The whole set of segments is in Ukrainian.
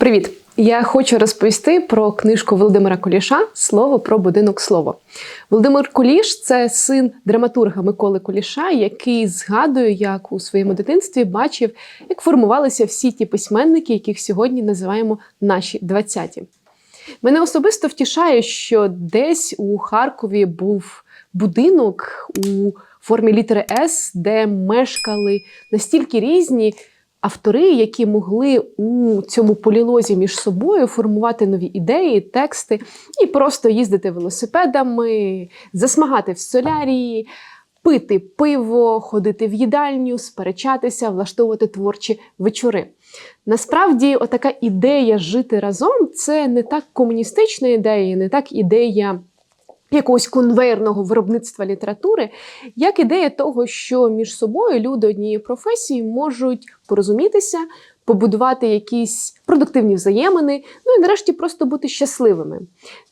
Привіт! Я хочу розповісти про книжку Володимира Куліша Слово про будинок слово. Володимир Куліш це син драматурга Миколи Куліша, який згадує, як у своєму дитинстві бачив, як формувалися всі ті письменники, яких сьогодні називаємо наші двадцяті. Мене особисто втішає, що десь у Харкові був будинок у формі літери С, де мешкали настільки різні автори, які могли у цьому полілозі між собою формувати нові ідеї, тексти і просто їздити велосипедами, засмагати в солярії. Пити пиво, ходити в їдальню, сперечатися, влаштовувати творчі вечори. Насправді, отака ідея жити разом це не так комуністична ідея, не так ідея якогось конвейерного виробництва літератури, як ідея того, що між собою люди однієї професії можуть порозумітися, побудувати якісь продуктивні взаємини, ну і нарешті просто бути щасливими.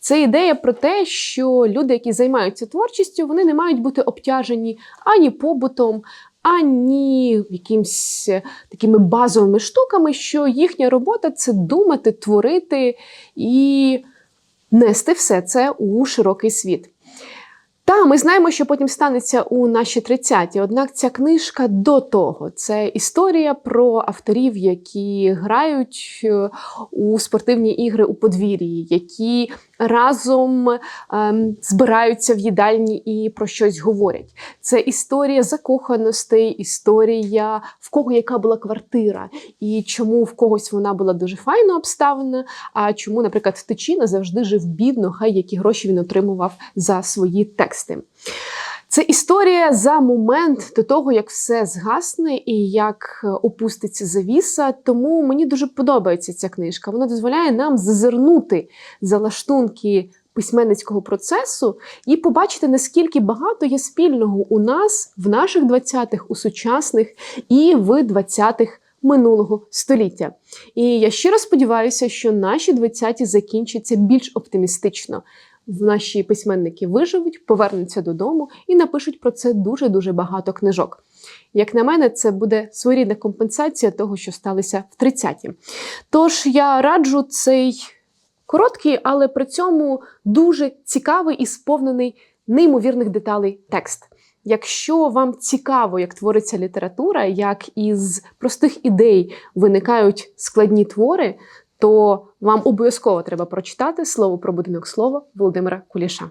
Це ідея про те, що люди, які займаються творчістю, вони не мають бути обтяжені ані побутом. Ані якимсь такими базовими штуками, що їхня робота це думати, творити і нести все це у широкий світ. Та ми знаємо, що потім станеться у наші 30-ті, Однак ця книжка до того це історія про авторів, які грають е, у спортивні ігри у подвір'ї, які разом ем, збираються в їдальні і про щось говорять. Це історія закоханостей, історія в кого яка була квартира, і чому в когось вона була дуже файно обставлена. А чому, наприклад, Тичина завжди жив бідно, хай які гроші він отримував за свої тексти. Це історія за момент до того, як все згасне і як е, опуститься завіса. Тому мені дуже подобається ця книжка. Вона дозволяє нам зазирнути за лаштунки письменницького процесу і побачити, наскільки багато є спільного у нас в наших 20-х, у сучасних і в 20-х минулого століття. І я щиро сподіваюся, що наші 20-ті закінчаться більш оптимістично наші письменники виживуть, повернуться додому і напишуть про це дуже-дуже багато книжок. Як на мене, це буде своєрідна компенсація того, що сталося в 30-ті. Тож я раджу цей короткий, але при цьому дуже цікавий і сповнений неймовірних деталей текст. Якщо вам цікаво, як твориться література, як із простих ідей виникають складні твори, то вам обов'язково треба прочитати слово про будинок слова Володимира Куліша.